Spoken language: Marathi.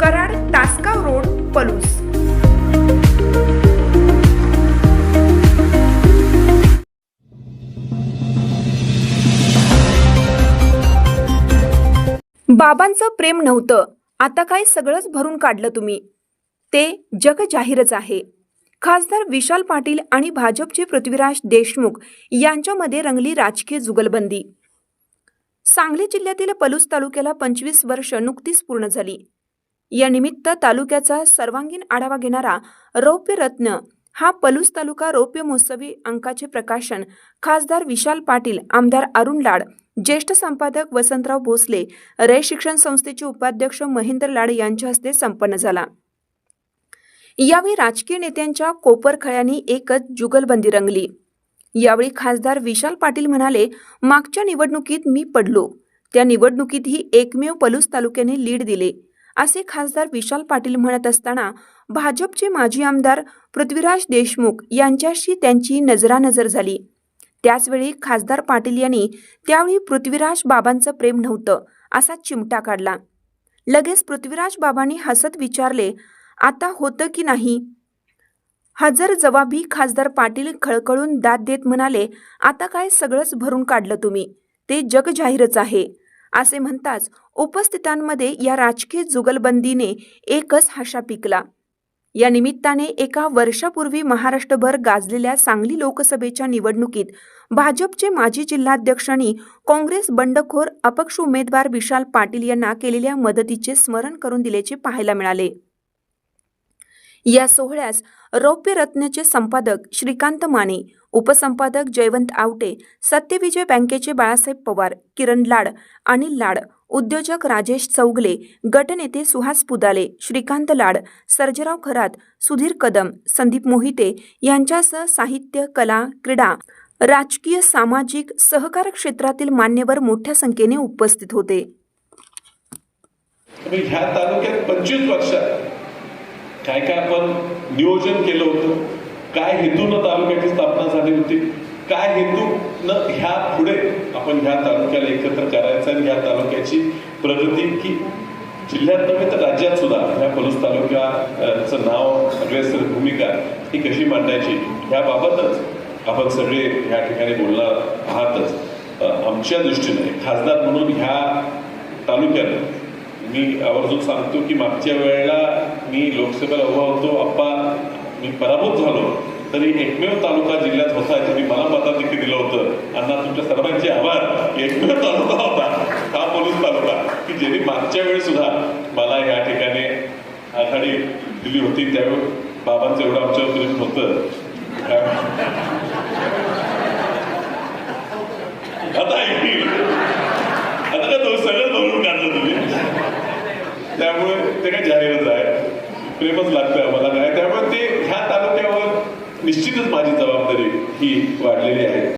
Karad Tasgaon road Palus. बाबांचं प्रेम नव्हतं. आता काय सगळंच भरून काढलं तुम्ही. ते जग जाहीरच आहे. खासदार विशाल पाटील आणि भाजपचे पृथ्वीराज देशमुख यांच्यामध्ये रंगली राजकीय जुगलबंदी. सांगली जिल्ह्यातील पलूस तालुक्याला पंचवीस वर्ष नुकतीच पूर्ण झाली. या निमित्त तालुक्याचा सर्वांगीण आढावा घेणारा रौप्य रत्न हा पलूस तालुका रौप्य महोत्सवी अंकाचे प्रकाशन खासदार विशाल पाटील आमदार अरुण लाड ज्येष्ठ संपादक वसंतराव भोसले रे शिक्षण संस्थेचे उपाध्यक्ष महेंद्र लाड यांच्या हस्ते संपन्न झाला. यावेळी राजकीय नेत्यांच्या कोपरखळ्यांनी एकच जुगलबंदी रंगली. यावेळी खासदार विशाल पाटील म्हणाले मागच्या निवडणुकीत मी पडलो. त्या निवडणुकीतही एकमेव पलूस तालुक्याने लीड दिले. असे खासदार विशाल पाटील म्हणत असताना भाजपचे माजी आमदार पृथ्वीराज देशमुख यांच्याशी त्यांची नजरानजर झाली. त्याचवेळी खासदार पाटील यांनी त्यावेळी पृथ्वीराज बाबांचं प्रेम नव्हतं असा चिमटा काढला. लगेच पृथ्वीराज बाबांनी हसत विचारले आता होतं की नाही? हजर जवाबी खासदार पाटील खळखळून दाद देत म्हणाले आता काय सगळंच भरून काढलं तुम्ही. ते जग जाहीरच आहे. असे म्हणताच उपस्थितांमध्ये या राजकीय जुगलबंदीने एकच हशा पिकला. या निमित्ताने एका वर्षापूर्वी महाराष्ट्रभर गाजलेल्या सांगली लोकसभेच्या निवडणुकीत भाजपचे माजी जिल्हाध्यक्षांनी काँग्रेस बंडखोर अपक्ष उमेदवार विशाल पाटील यांना केलेल्या मदतीचे स्मरण करून दिल्याचे पाहायला मिळाले. या सोहळ्यास रौप्य रत्नचे संपादक श्रीकांत माने उपसंपादक जयवंत आवटे सत्यविजय बँकेचे बाळासाहेब पवार किरण लाड अनिल लाड उद्योजक राजेश चौगले गटनेते सुहास पुदाले श्रीकांत लाड सर्जराव खरात सुधीर कदम संदीप मोहिते यांच्यासह साहित्य कला क्रीडा राजकीय सामाजिक सहकार क्षेत्रातील मान्यवर मोठ्या संख्येने उपस्थित होते. ह्या तालुक्यात पंचवीस वर्षात काय काय आपण नियोजन केलं होतं? काय हेतून तालुक्याची स्थापना झाली होती? काय हेतून ह्या पुढे आपण ह्या तालुक्याला एकत्र करायचं आणि ह्या तालुक्याची प्रगती की जिल्ह्यात नव्हे तर राज्यात सुद्धा ह्या पलूस तालुक्याचं नाव अग्रेसर भूमिका ही कशी मांडायची ह्याबाबतच आपण सगळे ह्या ठिकाणी बोलणार आहातच. आमच्या दृष्टीने खासदार म्हणून ह्या तालुक्यात मी आवर्जून सांगतो की मागच्या वेळेला मी लोकसभेला उभा होतो. आप्पा मी पराभूत झालो. तरी एकमेव तालुका जिल्ह्यात होता ज्यांनी मला मताधिक्य दिलं होतं. अण्णा तुमच्या सर्वांचे आभार. एकमेव तालुका होता. हा पोलीस तालुका. की ज्यांनी मागच्या वेळी सुद्धा मला या ठिकाणी आघाडी दिली होती. त्यावेळी बाबांचं एवढं आमच्यावर प्रेम होतं. आता ऐकतील आता का तो सगळं बघून काढलं तुम्ही? त्यामुळे ते काय जाहीरच आहे. प्रेमच लागतं आम्हाला. काय त्यामुळे ते ह्या तालुक्यावर निश्चितच माझी जबाबदारी ही वाढलेली आहे.